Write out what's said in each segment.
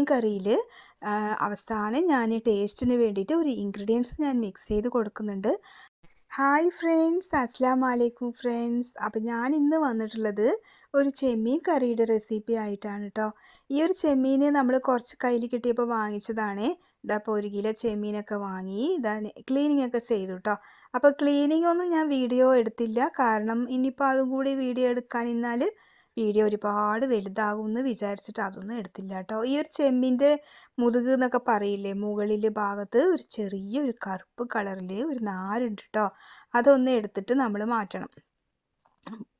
ചെമ്മീൻ കറിയിൽ അവസാനം ഞാൻ ടേസ്റ്റിന് വേണ്ടിയിട്ട് ഒരു ഇൻഗ്രീഡിയൻസ് ഞാൻ മിക്സ് ചെയ്ത് കൊടുക്കുന്നുണ്ട്. ഹായ് ഫ്രണ്ട്സ് അസ്സാം വലൈക്കും ഫ്രണ്ട്സ്. അപ്പോൾ ഞാൻ ഇന്ന് വന്നിട്ടുള്ളത് ഒരു ചെമ്മീൻ കറിയുടെ റെസിപ്പി ആയിട്ടാണ് കേട്ടോ ഈ ഒരു ചെമ്മീൻ നമ്മൾ കുറച്ച് കയ്യിൽ കിട്ടിയപ്പോൾ വാങ്ങിച്ചതാണ്. ഇതാ ഇപ്പോൾ ഒരു കിലോ ചെമ്മീനൊക്കെ വാങ്ങി ഇതാ ക്ലീനിങ് ഒക്കെ ചെയ്തു കേട്ടോ അപ്പോൾ ക്ലീനിങ് ഒന്നും ഞാൻ വീഡിയോ എടുത്തില്ല. കാരണം ഇനിയിപ്പോൾ അതും കൂടി വീഡിയോ എടുക്കാൻ നിന്നാൽ വീഡിയോ ഒരുപാട് വലുതാകും എന്ന് വിചാരിച്ചിട്ട് അതൊന്നും എടുത്തില്ല കേട്ടോ ഈ ഒരു ചെമ്മിന്റെ മുതുക് എന്നൊക്കെ പറയില്ലേ മുകളിൽ ഭാഗത്ത് ഒരു ചെറിയൊരു കറുപ്പ് കളറിൽ ഒരു നാരുണ്ട് കേട്ടോ അതൊന്ന് എടുത്തിട്ട് നമ്മൾ മാറ്റണം.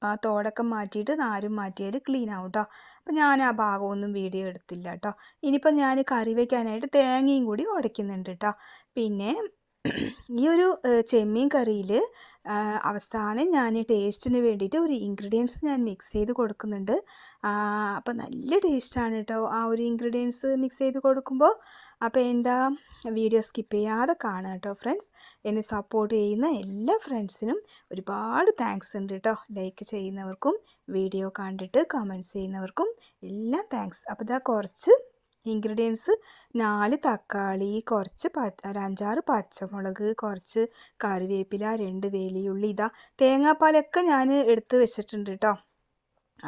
ആ തോടൊക്കെ മാറ്റിയിട്ട് നാരും മാറ്റിയാൽ ക്ലീൻ ആവും കേട്ടോ അപ്പം ഞാൻ ആ ഭാഗമൊന്നും വീഡിയോ എടുത്തില്ല കേട്ടോ ഇനിയിപ്പോൾ ഞാൻ കറി വയ്ക്കാനായിട്ട് തേങ്ങയും കൂടി ഉടയ്ക്കുന്നുണ്ട് കേട്ടോ പിന്നെ ഈ ഒരു ചെമ്മീൻ കറിയിൽ അവസാനം ഞാൻ ടേസ്റ്റിന് വേണ്ടിയിട്ട് ഒരു ഇൻഗ്രീഡിയൻസ് ഞാൻ മിക്സ് ചെയ്ത് കൊടുക്കുന്നുണ്ട്. അപ്പോൾ നല്ല ടേസ്റ്റാണ് കേട്ടോ ആ ഒരു ഇൻഗ്രീഡിയൻസ് മിക്സ് ചെയ്ത് കൊടുക്കുമ്പോൾ അപ്പോൾ എന്താ വീഡിയോ സ്കിപ്പ് ചെയ്യാതെ കാണുക കേട്ടോ ഫ്രണ്ട്സ് എന്നെ സപ്പോർട്ട് ചെയ്യുന്ന എല്ലാ ഫ്രണ്ട്സിനും ഒരുപാട് താങ്ക്സ് ഉണ്ട് കേട്ടോ ലൈക്ക് ചെയ്യുന്നവർക്കും വീഡിയോ കണ്ടിട്ട് കമന്റ്സ് ചെയ്യുന്നവർക്കും എല്ലാം താങ്ക്സ് അപ്പോൾ ഇതാ കുറച്ച് ഇൻഗ്രീഡിയൻസ് നാല് തക്കാളി കുറച്ച് പ ഒരു അഞ്ചാറ് പച്ചമുളക് കുറച്ച് കറിവേപ്പില രണ്ട് വേലിയുള്ളി ഇതാ തേങ്ങാപ്പാലൊക്കെ ഞാൻ എടുത്ത് വെച്ചിട്ടുണ്ട് കേട്ടോ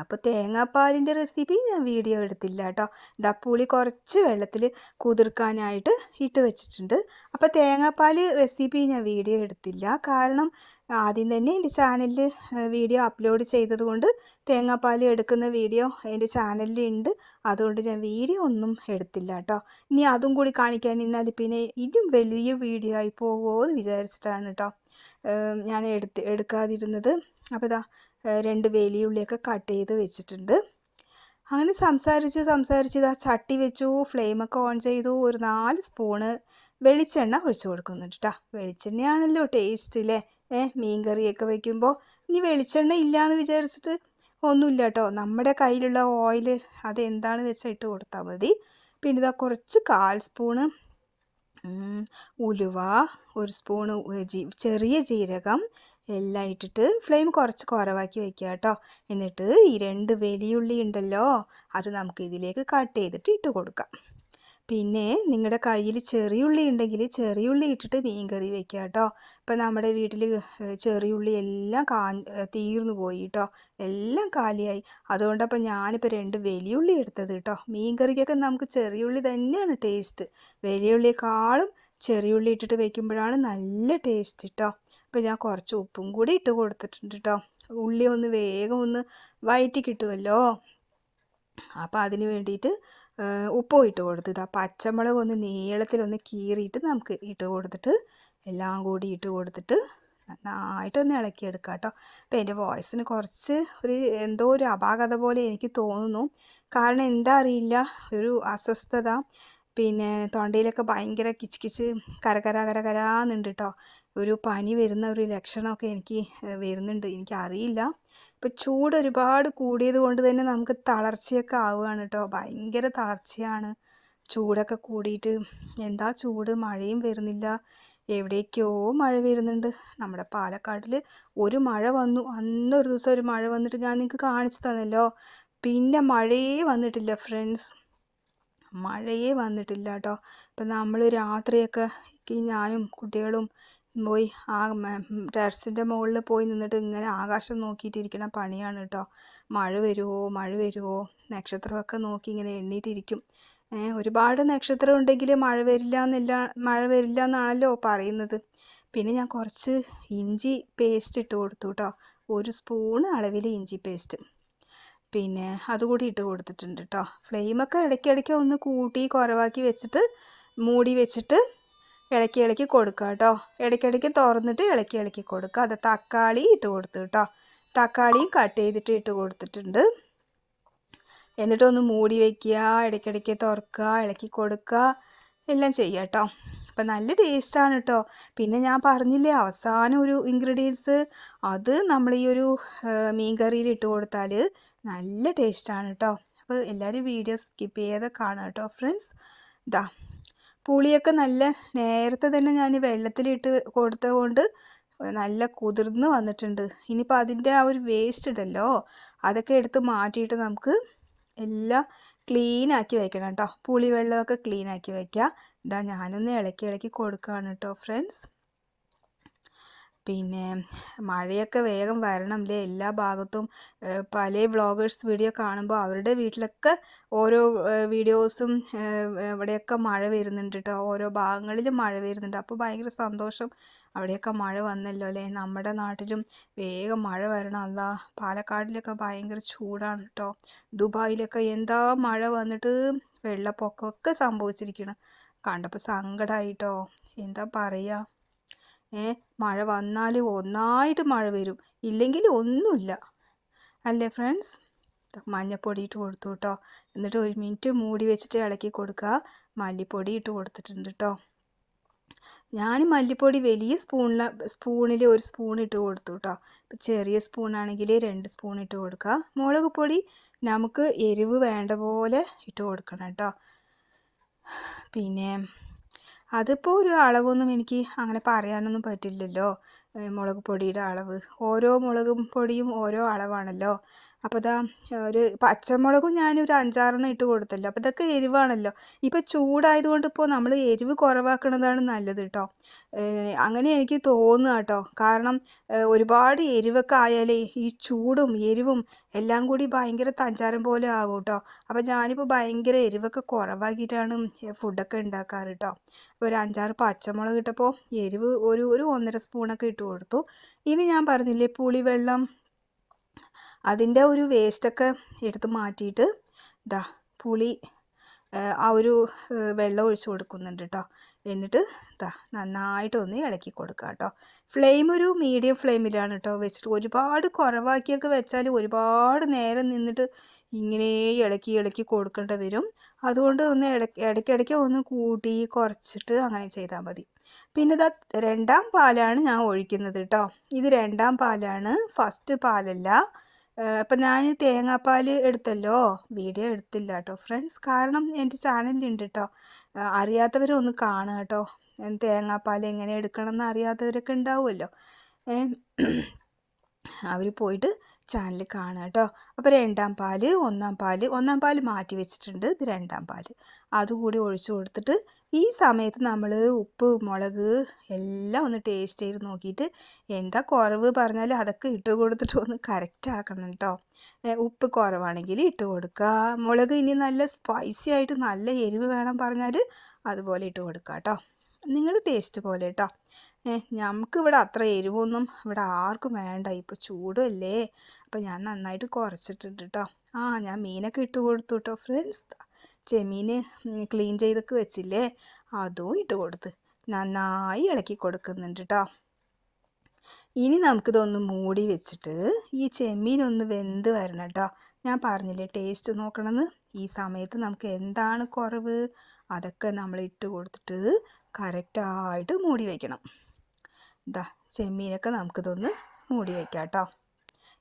അപ്പോൾ തേങ്ങാപ്പാലിന്റെ റെസിപ്പി ഞാൻ വീഡിയോ എടുത്തില്ല കേട്ടോ. ഇതാ പുളി കുറച്ച് വെള്ളത്തിൽ കുതിർക്കാനായിട്ട് ഇട്ട് വെച്ചിട്ടുണ്ട്. അപ്പോൾ തേങ്ങാപ്പാൽ റെസിപ്പി ഞാൻ വീഡിയോ എടുത്തില്ല. കാരണം ആദ്യം തന്നെ എന്റെ ചാനലിൽ വീഡിയോ അപ്ലോഡ് ചെയ്തതുകൊണ്ട് തേങ്ങാപ്പാൽ എടുക്കുന്ന വീഡിയോ എന്റെ ചാനലിലുണ്ട് അതുകൊണ്ട് ഞാൻ വീഡിയോ ഒന്നും എടുത്തില്ല കേട്ടോ. ഇനി അതും കൂടി കാണിക്കാൻ നിന്നാൽ പിന്നെ ഇതും വലിയ വീഡിയോ ആയി പോകുമോ എന്ന് വിചാരിച്ചിട്ടാണ് കേട്ടോ ഞാൻ എടുത്ത് എടുക്കാതിരുന്നത്. അപ്പോൾ ഇതാ രണ്ട് വേലിയുള്ളിയൊക്കെ കട്ട് ചെയ്ത് വെച്ചിട്ടുണ്ട്. അങ്ങനെ സംസാരിച്ച് സംസാരിച്ച് ഇതാ ചട്ടി വെച്ചു ഫ്ലെയിമൊക്കെ ഓൺ ചെയ്തു ഒരു നാല് സ്പൂണ് വെളിച്ചെണ്ണ ഒഴിച്ചു കൊടുക്കുന്നുണ്ട് കേട്ടോ വെളിച്ചെണ്ണയാണല്ലോ ടേസ്റ്റ് അല്ലേ ഏ മീൻ കറിയൊക്കെ വയ്ക്കുമ്പോൾ ഇനി വെളിച്ചെണ്ണ ഇല്ലയെന്ന് വിചാരിച്ചിട്ട് ഒന്നുമില്ല കേട്ടോ നമ്മുടെ കയ്യിലുള്ള ഓയിൽ അതെന്താണ് വെച്ചാൽ ഇട്ട് കൊടുത്താൽ മതി. പിന്നെ ഇതാ കുറച്ച് കാൽ സ്പൂണ് ഉലുവ ഒരു സ്പൂണ് ചെറിയ ജീരകം എല്ലാം ഇട്ടിട്ട് ഫ്ലെയിം കുറച്ച് കുറവാക്കി വയ്ക്കുക കേട്ടോ. എന്നിട്ട് ഈ രണ്ട് വലിയുള്ളി ഉണ്ടല്ലോ അത് നമുക്ക് ഇതിലേക്ക് കട്ട് ചെയ്തിട്ട് ഇട്ട് കൊടുക്കാം. പിന്നെ നിങ്ങളുടെ കയ്യിൽ ചെറിയുള്ളി ഉണ്ടെങ്കിൽ ചെറിയുള്ളി ഇട്ടിട്ട് മീൻ കറി വെക്കുക കേട്ടോ. ഇപ്പം നമ്മുടെ വീട്ടിൽ ചെറിയുള്ളി എല്ലാം കാ തീർന്നു പോയി കേട്ടോ. എല്ലാം കാലിയായി. അതുകൊണ്ടപ്പോൾ ഞാനിപ്പോൾ രണ്ട് വലിയുള്ളി എടുത്തത് കേട്ടോ. മീൻ കറിക്കൊക്കെ നമുക്ക് ചെറിയുള്ളി തന്നെയാണ് ടേസ്റ്റ് വലിയുള്ളിയേക്കാളും ചെറിയുള്ളി ഇട്ടിട്ട് വെക്കുമ്പോഴാണ് നല്ല ടേസ്റ്റ് കേട്ടോ അപ്പോൾ ഞാൻ കുറച്ച് ഉപ്പും കൂടി ഇട്ട് കൊടുത്തിട്ടുണ്ട് കേട്ടോ ഉള്ളി ഒന്ന് വേഗം ഒന്ന് വയറ്റി കിട്ടുമല്ലോ അപ്പോൾ അതിന് വേണ്ടിയിട്ട് ഉപ്പും ഇട്ട് കൊടുത്തു ഇതാ പച്ചമുളക് ഒന്ന് നീളത്തിലൊന്ന് കീറിയിട്ട് നമുക്ക് ഇട്ട് കൊടുത്തിട്ട് എല്ലാം കൂടി ഇട്ട് കൊടുത്തിട്ട് നന്നായിട്ടൊന്ന് ഇളക്കിയെടുക്കുക കേട്ടോ അപ്പോൾ എന്റെ വോയിസിന് കുറച്ച് ഒരു എന്തോ ഒരു അപാകത പോലെ എനിക്ക് തോന്നുന്നു. കാരണം എന്താ അറിയില്ല ഒരു അസ്വസ്ഥത. പിന്നെ തൊണ്ടയിലൊക്കെ ഭയങ്കര കിച്ച് കിച്ച് കരകര കരകരാന്നുണ്ട് കേട്ടോ ഒരു പനി വരുന്ന ഒരു ലക്ഷണമൊക്കെ എനിക്ക് വരുന്നുണ്ട്. എനിക്കറിയില്ല. ഇപ്പോൾ ചൂട് ഒരുപാട് കൂടിയത് കൊണ്ട് തന്നെ നമുക്ക് തളർച്ചയൊക്കെ ആവുകയാണ് കേട്ടോ ഭയങ്കര തളർച്ചയാണ്. ചൂടൊക്കെ കൂടിയിട്ട് എന്താ ചൂട്? മഴയും വരുന്നില്ല. എവിടേക്കോ മഴ വരുന്നുണ്ട്. നമ്മുടെ പാലക്കാട്ടിൽ ഒരു മഴ വന്നു. അന്നൊരു ദിവസം ഒരു മഴ വന്നിട്ട് ഞാൻ നിങ്ങൾക്ക് കാണിച്ചു തന്നല്ലോ. പിന്നെ മഴയേ വന്നിട്ടില്ല ഫ്രണ്ട്സ്. മഴയേ വന്നിട്ടില്ല കേട്ടോ ഇപ്പം നമ്മൾ രാത്രിയൊക്കെ ഞാനും കുട്ടികളും പോയി. ആ ടെറസിന്റെ മുകളിൽ പോയി നിന്നിട്ട് ഇങ്ങനെ ആകാശം നോക്കിയിട്ടിരിക്കണ പണിയാണ് കേട്ടോ മഴ വരുമോ മഴ വരുമോ നക്ഷത്രമൊക്കെ നോക്കി ഇങ്ങനെ എണ്ണിയിട്ടിരിക്കും ഒരുപാട് നക്ഷത്രം ഉണ്ടെങ്കിൽ മഴ വരില്ല എന്നില്ല മഴ വരില്ല എന്നാണല്ലോ പറയുന്നത്. പിന്നെ ഞാൻ കുറച്ച് ഇഞ്ചി പേസ്റ്റ് ഇട്ട് കൊടുത്തു കേട്ടോ ഒരു സ്പൂൺ അളവിൽ ഇഞ്ചി പേസ്റ്റ്. പിന്നെ അതുകൂടി ഇട്ട് കൊടുത്തിട്ടുണ്ട് കേട്ടോ ഫ്ലെയിമൊക്കെ ഇടയ്ക്കിടയ്ക്ക് ഒന്ന് കൂട്ടി കുറവാക്കി വെച്ചിട്ട് മൂടി വെച്ചിട്ട് ഇളക്കി ഇളക്കി കൊടുക്കുക കേട്ടോ. ഇടയ്ക്കിടയ്ക്ക് തുറന്നിട്ട് ഇളക്കി ഇളക്കി കൊടുക്കുക. അത് തക്കാളി ഇട്ട് കൊടുത്തു കേട്ടോ. തക്കാളിയും കട്ട് ചെയ്തിട്ട് ഇട്ട് കൊടുത്തിട്ടുണ്ട്. എന്നിട്ടൊന്ന് മൂടി വയ്ക്കുക ഇടയ്ക്കിടയ്ക്ക് തുറക്കുക. ഇളക്കി കൊടുക്കുക. എല്ലാം ചെയ്യുക കേട്ടോ. അപ്പം നല്ല ടേസ്റ്റാണ് കേട്ടോ. പിന്നെ ഞാൻ പറഞ്ഞില്ലേ അവസാനം ഒരു ഇൻഗ്രീഡിയൻസ് അത് നമ്മൾ ഈ ഒരു മീൻ കറിയിൽ ഇട്ട് കൊടുത്താൽ നല്ല ടേസ്റ്റാണ് കേട്ടോ. അപ്പോൾ എല്ലാവരും വീഡിയോ സ്കിപ്പ് ചെയ്യാതെ കാണുക കേട്ടോ ഫ്രണ്ട്സ് ഇതാ പുളിയൊക്കെ നല്ല നേരത്തെ തന്നെ ഞാൻ വെള്ളത്തിലിട്ട് കൊടുത്തത് കൊണ്ട് നല്ല കുതിർന്ന് വന്നിട്ടുണ്ട്. ഇനിയിപ്പോൾ അതിന്റെ ആ ഒരു വേസ്റ്റ് ഉണ്ടല്ലോ അതൊക്കെ എടുത്ത് മാറ്റിയിട്ട് നമുക്ക് എല്ലാം ക്ലീൻ ആക്കി വയ്ക്കണം കേട്ടോ. പുളിവെള്ളമൊക്കെ ക്ലീൻ ആക്കി വയ്ക്കുക ഇതാ ഞാനൊന്ന് ഇളക്കി ഇളക്കി കൊടുക്കുകയാണ് കേട്ടോ ഫ്രണ്ട്സ് പിന്നെ മഴയൊക്കെ വേഗം വരണം അല്ലേ എല്ലാ ഭാഗത്തും പല വ്ളോഗേഴ്സ് വീഡിയോ കാണുമ്പോൾ അവരുടെ വീട്ടിലൊക്കെ ഓരോ വീഡിയോസും ഇവിടെയൊക്കെ മഴ വരുന്നുണ്ട് കേട്ടോ ഓരോ ഭാഗങ്ങളിലും മഴ വരുന്നുണ്ട്. അപ്പോൾ ഭയങ്കര സന്തോഷം അവിടെയൊക്കെ മഴ വന്നല്ലോ അല്ലേ നമ്മുടെ നാട്ടിലും വേഗം മഴ വരണം. അല്ല പാലക്കാടിലൊക്കെ ഭയങ്കര ചൂടാണ് കേട്ടോ ദുബായിലൊക്കെ എന്താ മഴ വന്നിട്ട് വെള്ളപ്പൊക്കമൊക്കെ സംഭവിച്ചിരിക്കണം. കണ്ടപ്പോൾ സങ്കടമായിട്ടോ എന്താ പറയുക ഏ മഴ വന്നാൽ ഒന്നായിട്ട് മഴ വരും. ഇല്ലെങ്കിൽ ഒന്നുമില്ല. അല്ലേ ഫ്രണ്ട്സ്? മഞ്ഞപ്പൊടി ഇട്ട് കൊടുത്തു കേട്ടോ. എന്നിട്ട് ഒരു മിനിറ്റ് മൂടി വെച്ചിട്ട് ഇളക്കി കൊടുക്കുക. മല്ലിപ്പൊടി ഇട്ട് കൊടുത്തിട്ടുണ്ട് കേട്ടോ. ഞാൻ മല്ലിപ്പൊടി വലിയ സ്പൂണിൽ സ്പൂണിൽ ഒരു സ്പൂൺ ഇട്ട് കൊടുത്തു കേട്ടോ. ചെറിയ സ്പൂണാണെങ്കിൽ രണ്ട് സ്പൂൺ ഇട്ട് കൊടുക്കുക. മുളക് പൊടി നമുക്ക് എരിവ് വേണ്ട പോലെ ഇട്ട് കൊടുക്കണം കേട്ടോ. പിന്നെ അതിപ്പോൾ ഒരു അളവൊന്നും എനിക്ക് അങ്ങനെ പറയാനൊന്നും പറ്റില്ലല്ലോ. മുളക് പൊടിയുടെ അളവ്. ഓരോ മുളക് പൊടിയും ഓരോ അളവാണല്ലോ. അപ്പോൾ ഇതാ ഒരു പച്ചമുളകും ഞാനൊരു അഞ്ചാറെണ്ണം ഇട്ട് കൊടുത്തല്ലോ അപ്പോൾ ഇതൊക്കെ എരിവാണല്ലോ. ഇപ്പോൾ ചൂടായതുകൊണ്ട് ഇപ്പോൾ നമ്മൾ എരിവ് കുറവാക്കുന്നതാണ് നല്ലത് കേട്ടോ. അങ്ങനെ എനിക്ക് തോന്നുക കേട്ടോ. കാരണം ഒരുപാട് എരിവൊക്കെ ആയാലേ ഈ ചൂടും എരിവും എല്ലാം കൂടി ഭയങ്കര തഞ്ചാരം പോലെ ആകും കേട്ടോ. അപ്പോൾ ഞാനിപ്പോൾ ഭയങ്കര എരിവൊക്കെ കുറവാക്കിയിട്ടാണ് ഫുഡൊക്കെ ഉണ്ടാക്കാറ് കേട്ടോ. ഒരു അഞ്ചാറ് പച്ചമുളക് ഇട്ടപ്പോൾ എരിവ് ഒരു ഒരു ഒന്നര സ്പൂണൊക്കെ ഇട്ട് കൊടുത്തു. ഇനി ഞാൻ പറഞ്ഞില്ലേ പുളിവെള്ളം അതിന്റെ ഒരു വേസ്റ്റൊക്കെ എടുത്ത് മാറ്റിയിട്ട് ഇതാ പുളി ആ ഒരു വെള്ളം ഒഴിച്ച് കൊടുക്കുന്നുണ്ട് കേട്ടോ എന്നിട്ട് ഇതാ നന്നായിട്ടൊന്ന് ഇളക്കി കൊടുക്കുക കേട്ടോ ഫ്ലെയിം ഒരു മീഡിയം ഫ്ലെയിമിലാണ് കേട്ടോ വെച്ചിട്ട് ഒരുപാട് കുറവാക്കിയൊക്കെ വെച്ചാൽ ഒരുപാട് നേരം നിന്നിട്ട് ഇങ്ങനെ ഇളക്കി ഇളക്കി കൊടുക്കേണ്ടി വരും. അതുകൊണ്ട് ഒന്ന് ഇടയ്ക്ക് ഇടയ്ക്കിടയ്ക്ക് ഒന്ന് കൂട്ടി കുറച്ചിട്ട് അങ്ങനെ ചെയ്താൽ മതി. പിന്നെ ഇതാ രണ്ടാം പാലാണ് ഞാൻ ഒഴിക്കുന്നത് കേട്ടോ ഇത് രണ്ടാം പാലാണ്. ഫസ്റ്റ് പാലല്ല. അപ്പം ഞാൻ തേങ്ങാപ്പാൽ എടുത്തല്ലോ. വീഡിയോ എടുത്തില്ല കേട്ടോ ഫ്രണ്ട്സ് കാരണം എന്റെ ചാനലിലുണ്ട് കേട്ടോ അറിയാത്തവരൊന്ന് കാണുക കേട്ടോ തേങ്ങാപ്പാൽ എങ്ങനെ എടുക്കണം എന്ന് അറിയാത്തവരൊക്കെ ഉണ്ടാവുമല്ലോ. അവർ പോയിട്ട് ചാനൽ കാണുക കേട്ടോ അപ്പോൾ രണ്ടാം പാൽ ഒന്നാം പാൽ ഒന്നാം പാൽ മാറ്റി വെച്ചിട്ടുണ്ട്. ഇത് രണ്ടാം പാൽ. അതുകൂടി ഒഴിച്ചു കൊടുത്തിട്ട് ഈ സമയത്ത് നമ്മൾ ഉപ്പ് മുളക് എല്ലാം ഒന്ന് ടേസ്റ്റ് ചെയ്ത് നോക്കിയിട്ട് എന്താ കുറവ് പറഞ്ഞാൽ അതൊക്കെ ഇട്ട് കൊടുത്തിട്ട് ഒന്ന് കറക്റ്റ് ആക്കണം കേട്ടോ ഉപ്പ് കുറവാണെങ്കിൽ ഇട്ട് കൊടുക്കുക മുളക് ഇനി നല്ല സ്പൈസി ആയിട്ട് നല്ല എരിവ് വേണം പറഞ്ഞാൽ അതുപോലെ ഇട്ട് കൊടുക്കുക കേട്ടോ നിങ്ങൾ ടേസ്റ്റ് പോലെ കേട്ടോ നമുക്കിവിടെ അത്ര എരിവൊന്നും ഇവിടെ ആർക്കും വേണ്ട. ഇപ്പോൾ ചൂടല്ലേ. അപ്പോൾ ഞാൻ നന്നായിട്ട് കുറച്ചിട്ടുണ്ട് കേട്ടോ ആ ഞാൻ മീനൊക്കെ ഇട്ട് കൊടുത്തു കേട്ടോ ഫ്രണ്ട്സ് ചെമീൻ ക്ലീൻ ചെയ്തൊക്കെ വെച്ചില്ലേ? അതും ഇട്ട് കൊടുത്ത് നന്നായി ഇളക്കി കൊടുക്കുന്നുണ്ട് കേട്ടോ ഇനി നമുക്കിതൊന്ന് മൂടി വെച്ചിട്ട് ഈ ചെമ്മീൻ ഒന്ന് വെന്ത് വരണം കേട്ടോ ഞാൻ പറഞ്ഞില്ലേ ടേസ്റ്റ് നോക്കണമെന്ന് ഈ സമയത്ത് നമുക്ക് എന്താണ് കുറവ്? അതൊക്കെ നമ്മൾ ഇട്ട് കൊടുത്തിട്ട് കറക്റ്റായിട്ട് മൂടി വയ്ക്കണം ഇതാ ചെമ്മീനൊക്കെ നമുക്കിതൊന്ന് മൂടി വയ്ക്കാം കേട്ടോ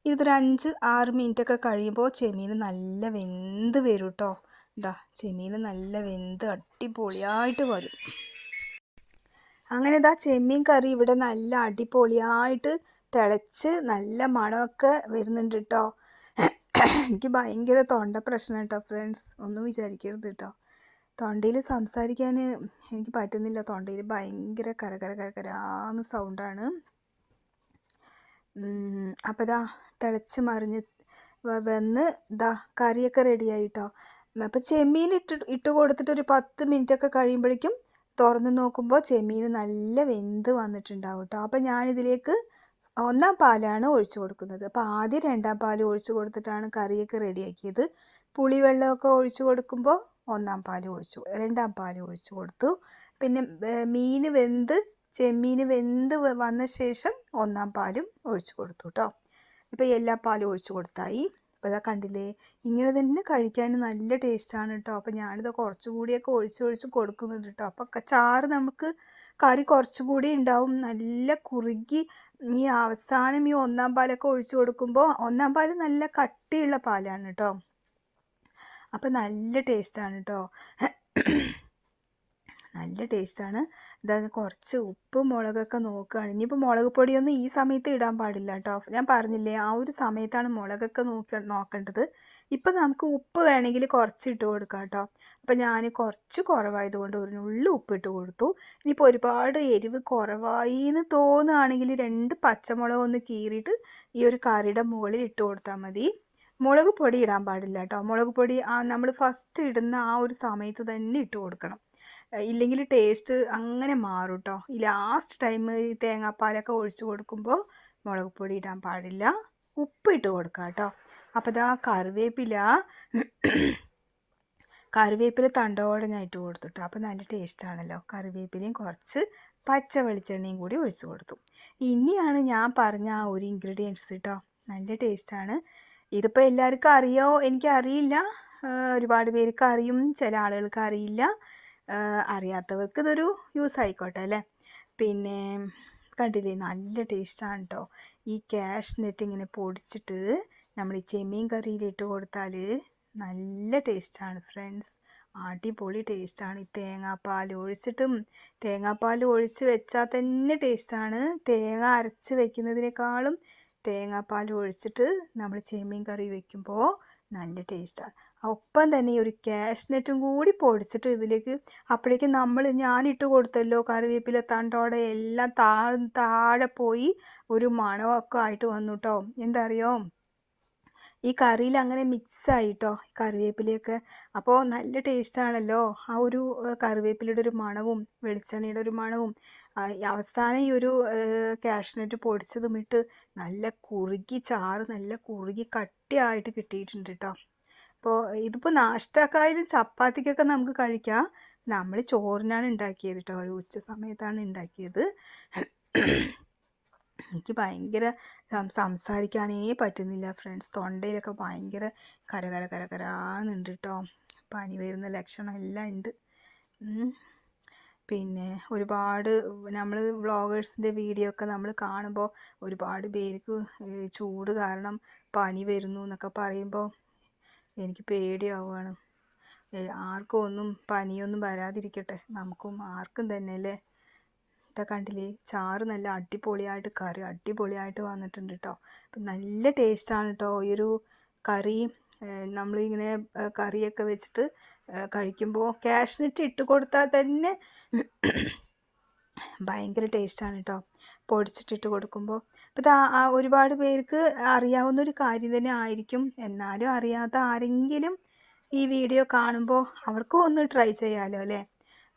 ഇതൊരു അഞ്ച് ആറ് മിനിറ്റൊക്കെ കഴിയുമ്പോൾ ചെമ്മീൻ നല്ല വെന്ത് വരും കേട്ടോ ഇതാ ചെമ്മീൻ നല്ല വെന്ത് അടിപൊളിയായിട്ട് വരും. അങ്ങനെ ഇതാ ചെമ്മീൻ കറി ഇവിടെ നല്ല അടിപൊളിയായിട്ട് തിളച്ച് നല്ല മണമൊക്കെ വരുന്നുണ്ട് കേട്ടോ എനിക്ക് ഭയങ്കര തൊണ്ട പ്രശ്നം കേട്ടോ ഫ്രണ്ട്സ് ഒന്നും വിചാരിക്കരുത് കേട്ടോ തൊണ്ടയിൽ സംസാരിക്കാൻ എനിക്ക് പറ്റുന്നില്ല. തൊണ്ടയിൽ ഭയങ്കര കരകര കരകരാന്ന് സൗണ്ടാണ് അപ്പോൾ ഇതാ തിളച്ച് മറിഞ്ഞ് വന്ന് ഇതാ കറിയൊക്കെ റെഡിയായി കേട്ടോ അപ്പോൾ ചെമ്മീൻ ഇട്ട് ഇട്ട് കൊടുത്തിട്ട് ഒരു പത്ത് മിനിറ്റ് ഒക്കെ കഴിയുമ്പോഴേക്കും തുറന്ന് നോക്കുമ്പോൾ ചെമ്മീൻ നല്ല വെന്ത് വന്നിട്ടുണ്ടാവും കേട്ടോ അപ്പോൾ ഞാനിതിലേക്ക് ഒന്നാം പാലാണ് ഒഴിച്ചു കൊടുക്കുന്നത്. അപ്പോൾ ആദ്യം രണ്ടാം പാൽ ഒഴിച്ചു കൊടുത്തിട്ടാണ് കറിയൊക്കെ റെഡിയാക്കിയത്. പുളിവെള്ളമൊക്കെ ഒഴിച്ചു കൊടുക്കുമ്പോൾ ഒന്നാം പാൽ ഒഴിച്ചു രണ്ടാം പാൽ ഒഴിച്ചു കൊടുത്തു. പിന്നെ മീൻ വെന്ത് ചെമ്മീൻ വെന്ത് വന്ന ശേഷം ഒന്നാം പാലും ഒഴിച്ചു കൊടുത്തു കേട്ടോ ഇപ്പോൾ എല്ലാ പാലും ഒഴിച്ചു കൊടുത്തായി. അപ്പോൾ ഇതാ കണ്ടില്ലേ? ഇങ്ങനെ തന്നെ കഴിക്കാൻ നല്ല ടേസ്റ്റാണ് കേട്ടോ അപ്പോൾ ഞാനിത് കുറച്ചുകൂടിയൊക്കെ ഒഴിച്ച് ഒഴിച്ച് കൊടുക്കുന്നുണ്ട് കേട്ടോ അപ്പോൾ ചാറ് നമുക്ക് കറി കുറച്ചുകൂടി ഉണ്ടാവും. നല്ല കുറുകി ഈ അവസാനം ഈ ഒന്നാം പാലൊക്കെ ഒഴിച്ചു കൊടുക്കുമ്പോൾ ഒന്നാം പാൽ നല്ല കട്ടിയുള്ള പാലാണ് കേട്ടോ അപ്പോൾ നല്ല ടേസ്റ്റാണ് കേട്ടോ നല്ല ടേസ്റ്റാണ്. അതായത് കുറച്ച് ഉപ്പ് മുളകൊക്കെ നോക്കുകയാണ് ഇനിയിപ്പോൾ മുളക് പൊടിയൊന്നും ഈ സമയത്ത് ഇടാൻ പാടില്ല കേട്ടോ ഞാൻ പറഞ്ഞില്ലേ ആ ഒരു സമയത്താണ് മുളകൊക്കെ നോക്കി നോക്കേണ്ടത്. ഇപ്പം നമുക്ക് ഉപ്പ് വേണമെങ്കിൽ കുറച്ച് ഇട്ട് കൊടുക്കാം കേട്ടോ അപ്പം ഞാൻ കുറച്ച് കുറവായതുകൊണ്ട് ഒരു നുള്ളി ഉപ്പ് ഇട്ട് കൊടുത്തു. ഇനിയിപ്പോൾ ഒരുപാട് എരിവ് കുറവായി എന്ന് തോന്നുകയാണെങ്കിൽ രണ്ട് പച്ചമുളക് ഒന്ന് കീറിയിട്ട് ഈ ഒരു കറിയുടെ മുകളിൽ ഇട്ട് കൊടുത്താൽ മതി. മുളക് പൊടി ഇടാൻ പാടില്ല കേട്ടോ മുളക് പൊടി നമ്മൾ ഫസ്റ്റ് ഇടുന്ന ആ ഒരു സമയത്ത് തന്നെ ഇട്ട് കൊടുക്കണം. ഇല്ലെങ്കിൽ ടേസ്റ്റ് അങ്ങനെ മാറും കേട്ടോ ഈ ലാസ്റ്റ് ടൈം ഈ തേങ്ങാപ്പാലൊക്കെ ഒഴിച്ച് കൊടുക്കുമ്പോൾ മുളക് പൊടി ഇടാൻ പാടില്ല. ഉപ്പ് ഇട്ട് കൊടുക്കാം കേട്ടോ അപ്പോൾ ഇതാ കറിവേപ്പില കറിവേപ്പില തണ്ടോടെ ഞാൻ ഇട്ട് കൊടുത്തു കേട്ടോ അപ്പോൾ നല്ല ടേസ്റ്റാണല്ലോ കറിവേപ്പിലയും കുറച്ച് പച്ച വെളിച്ചെണ്ണയും കൂടി ഒഴിച്ചു കൊടുത്തു. ഇനിയാണ് ഞാൻ പറഞ്ഞ ആ ഒരു ഇൻഗ്രീഡിയൻസ് കേട്ടോ നല്ല ടേസ്റ്റാണ് ഇതിപ്പോൾ എല്ലാവർക്കും അറിയോ? എനിക്കറിയില്ല. ഒരുപാട് പേർക്ക് അറിയും. ചില ആളുകൾക്ക് അറിയില്ല. അറിയാത്തവർക്ക് ഇതൊരു യൂസ് ആയിക്കോട്ടെ അല്ലേ? പിന്നെ കണ്ടില്ലേ നല്ല ടേസ്റ്റാണ് കേട്ടോ ഈ ക്യാഷ് നെറ്റ് ഇങ്ങനെ പൊടിച്ചിട്ട് നമ്മൾ ഈ ചെമ്മീൻ കറിയിലിട്ട് കൊടുത്താൽ നല്ല ടേസ്റ്റാണ് ഫ്രണ്ട്സ് അടിപൊളി ടേസ്റ്റാണ് ഈ തേങ്ങാപ്പാൽ ഒഴിച്ചിട്ടും തേങ്ങാപ്പാൽ ഒഴിച്ച് വെച്ചാൽ തന്നെ ടേസ്റ്റാണ് തേങ്ങ അരച്ച് വെക്കുന്നതിനേക്കാളും തേങ്ങാപ്പാൽ ഒഴിച്ചിട്ട് നമ്മൾ ചെമ്മീൻ കറി വെക്കുമ്പോൾ നല്ല ടേസ്റ്റാണ് ഒപ്പം തന്നെ ഈ ഒരു കാഷ്നെറ്റും കൂടി പൊടിച്ചിട്ട് ഇതിലേക്ക് അപ്പോഴേക്കും നമ്മൾ ഞാനിട്ട് കൊടുത്തല്ലോ കറിവേപ്പില തണ്ടോടെ എല്ലാം താഴെ താഴെ പോയി ഒരു മണമൊക്കെ ആയിട്ട് വന്നു കേട്ടോ എന്താ അറിയോ ഈ കറിയിൽ അങ്ങനെ മിക്സ് ആയിട്ടോ കറിവേപ്പിലയൊക്കെ. അപ്പോൾ നല്ല ടേസ്റ്റാണല്ലോ ആ ഒരു കറിവേപ്പിലയുടെ ഒരു മണവും വെളിച്ചെണ്ണയുടെ ഒരു മണവും. അവസാനം ഈ ഒരു കാഷ്നട്ട് പൊടിച്ച് തുമ്മിട്ട് നല്ല കുറുകി ചാറ് നല്ല കുറുകി കട്ടിയായിട്ട് കിട്ടിയിട്ടുണ്ട് കേട്ടോ അപ്പോൾ ഇതിപ്പോൾ നാഷ്ടക്കായാലും ചപ്പാത്തിക്കൊക്കെ നമുക്ക് കഴിക്കാം. നമ്മൾ ചോറിനാണ് ഉണ്ടാക്കിയത് കേട്ടോ ഒരു ഉച്ച സമയത്താണ് ഉണ്ടാക്കിയത്. എനിക്ക് ഭയങ്കര സംസാരിക്കാനേ പറ്റുന്നില്ല ഫ്രണ്ട്സ്. തൊണ്ടയിലൊക്കെ ഭയങ്കര കര കര കേട്ടോ പനി വരുന്ന ലക്ഷണം എല്ലാം ഉണ്ട്. പിന്നെ ഒരുപാട് നമ്മൾ വ്ളോഗേഴ്സിന്റെ വീഡിയോ ഒക്കെ നമ്മൾ കാണുമ്പോൾ ഒരുപാട് പേർക്ക് ചൂട് കാരണം പനി വരുന്നു എന്നൊക്കെ പറയുമ്പോൾ എനിക്ക് പേടിയാവുകയാണ്. ആർക്കും ഒന്നും പനിയൊന്നും വരാതിരിക്കട്ടെ. നമുക്കും ആർക്കും തന്നെ അല്ലേ? ഇതാ കണ്ടില്ലേ? ചാറ് നല്ല അടിപൊളിയായിട്ട് കറി അടിപൊളിയായിട്ട് വന്നിട്ടുണ്ട് കേട്ടോ അപ്പം നല്ല ടേസ്റ്റാണ് കേട്ടോ ഈ ഒരു കറി നമ്മളിങ്ങനെ കറിയൊക്കെ വെച്ചിട്ട് കഴിക്കുമ്പോൾ കാഷ്നെറ്റ് ഇട്ട് കൊടുത്താൽ തന്നെ ഭയങ്കര ടേസ്റ്റാണ് കേട്ടോ പൊടിച്ചിട്ടിട്ട് കൊടുക്കുമ്പോൾ അപ്പോൾ ആ ഒരുപാട് പേർക്ക് അറിയാവുന്ന ഒരു കാര്യം തന്നെ ആയിരിക്കും. എന്നാലും അറിയാത്ത ആരെങ്കിലും ഈ വീഡിയോ കാണുമ്പോൾ അവർക്കും ഒന്ന് ട്രൈ ചെയ്യാമല്ലോ അല്ലേ?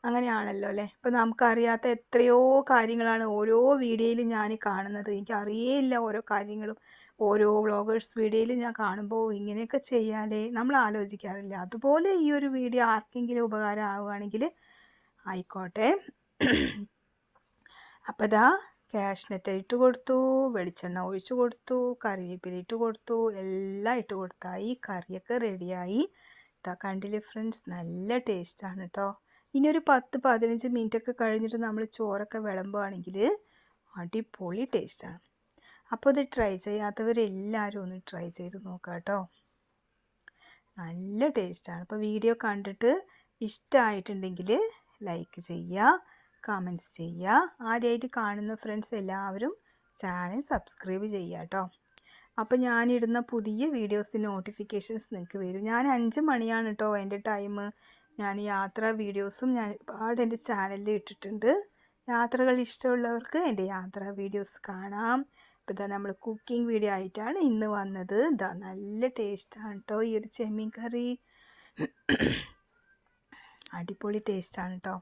അങ്ങനെയാണല്ലോ അല്ലേ? ഇപ്പോൾ നമുക്കറിയാത്ത എത്രയോ കാര്യങ്ങളാണ് ഓരോ വീഡിയോയിലും ഞാൻ കാണുന്നത്. എനിക്ക് അറിയേയില്ല ഓരോ കാര്യങ്ങളും. ഓരോ വ്ളോഗേഴ്സ് വീഡിയോയിൽ ഞാൻ കാണുമ്പോൾ ഇങ്ങനെയൊക്കെ ചെയ്യാലേ നമ്മൾ ആലോചിക്കാറില്ല. അതുപോലെ ഈ ഒരു വീഡിയോ ആർക്കെങ്കിലും ഉപകാരം ആവുകയാണെങ്കിൽ ആയിക്കോട്ടെ അപ്പോൾ ഇതാ കാഷ്നെറ്റ് ഇട്ട് കൊടുത്തു വെളിച്ചെണ്ണ ഒഴിച്ചു കൊടുത്തു കറിവേപ്പില ഇട്ട് കൊടുത്തു എല്ലാം ഇട്ട് കൊടുത്തായി. കറിയൊക്കെ റെഡിയായി. ഇതാ കണ്ടില്ലേ ഫ്രണ്ട്സ് നല്ല ടേസ്റ്റാണ് കേട്ടോ ഇനി ഒരു പത്ത് പതിനഞ്ച് മിനിറ്റൊക്കെ കഴിഞ്ഞിട്ട് നമ്മൾ ചോറൊക്കെ വിളമ്പുകയാണെങ്കിൽ അടിപൊളി ടേസ്റ്റാണ് അപ്പോൾ ഇത് ട്രൈ ചെയ്യാത്തവരെല്ലാവരും ഒന്ന് ട്രൈ ചെയ്ത് നോക്കാം കേട്ടോ. നല്ല ടേസ്റ്റാണ് അപ്പോൾ വീഡിയോ കണ്ടിട്ട് ഇഷ്ടമായിട്ടുണ്ടെങ്കിൽ ലൈക്ക് ചെയ്യുക കമന്റ്സ് ചെയ്യുക ആദ്യമായിട്ട് കാണുന്ന ഫ്രണ്ട്സ് എല്ലാവരും ചാനൽ സബ്സ്ക്രൈബ് ചെയ്യുക കേട്ടോ അപ്പോൾ ഞാനിടുന്ന പുതിയ വീഡിയോസ് നോട്ടിഫിക്കേഷൻസ് നിങ്ങൾക്ക് വരും. ഞാൻ അഞ്ച് മണിയാണ് കേട്ടോ എന്റെ ടൈം ഞാൻ യാത്രാ വീഡിയോസും ഞാൻ ഒരുപാട് എന്റെ ചാനലിൽ ഇട്ടിട്ടുണ്ട്. യാത്രകൾ ഇഷ്ടമുള്ളവർക്ക് എന്റെ യാത്രാ വീഡിയോസ് കാണാം. ഇപ്പോൾ ഇതാ നമ്മൾ കുക്കിംഗ് വീഡിയോ ആയിട്ടാണ് ഇന്ന് വന്നത്. ഇതാ നല്ല ടേസ്റ്റാണ് കേട്ടോ ഈ ഒരു ചെമ്മീൻ കറി. അടിപൊളി ടേസ്റ്റാണ് കേട്ടോ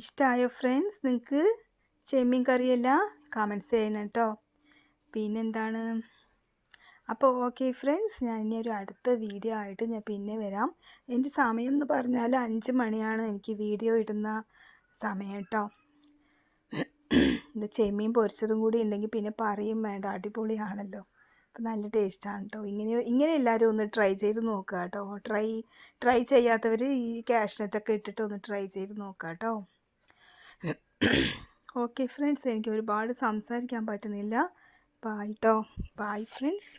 ഇഷ്ടമായോ ഫ്രണ്ട്സ് നിങ്ങൾക്ക് ചെമ്മീൻ കറിയെല്ലാം കമൻസ് ചെയ്യണം കേട്ടോ പിന്നെന്താണ്? അപ്പോൾ ഓക്കെ ഫ്രണ്ട്സ് ഞാൻ ഇനി ഒരു അടുത്ത വീഡിയോ ആയിട്ട് ഞാൻ പിന്നെ വരാം. എന്റെ സമയം എന്ന് പറഞ്ഞാൽ അഞ്ച് മണിയാണ് എനിക്ക് വീഡിയോ ഇടുന്ന സമയം കേട്ടോ ഇത് ചെമ്മീൻ പൊരിച്ചതും കൂടി ഉണ്ടെങ്കിൽ പിന്നെ പറയും വേണ്ട അടിപൊളിയാണല്ലോ. അപ്പം നല്ല ടേസ്റ്റാണ് കേട്ടോ ഇങ്ങനെ ഇങ്ങനെ എല്ലാവരും ഒന്ന് ട്രൈ ചെയ്ത് നോക്കുക കേട്ടോ ട്രൈ ട്രൈ ചെയ്യാത്തവർ ഈ ക്യാഷ്നെറ്റൊക്കെ ഇട്ടിട്ട് ഒന്ന് ട്രൈ ചെയ്ത് നോക്കുക കേട്ടോ ഓക്കെ ഫ്രണ്ട്സ് എനിക്ക് ഒരുപാട് സംസാരിക്കാൻ പറ്റുന്നില്ല. ബായ് കേട്ടോ ബായ് ഫ്രണ്ട്സ്.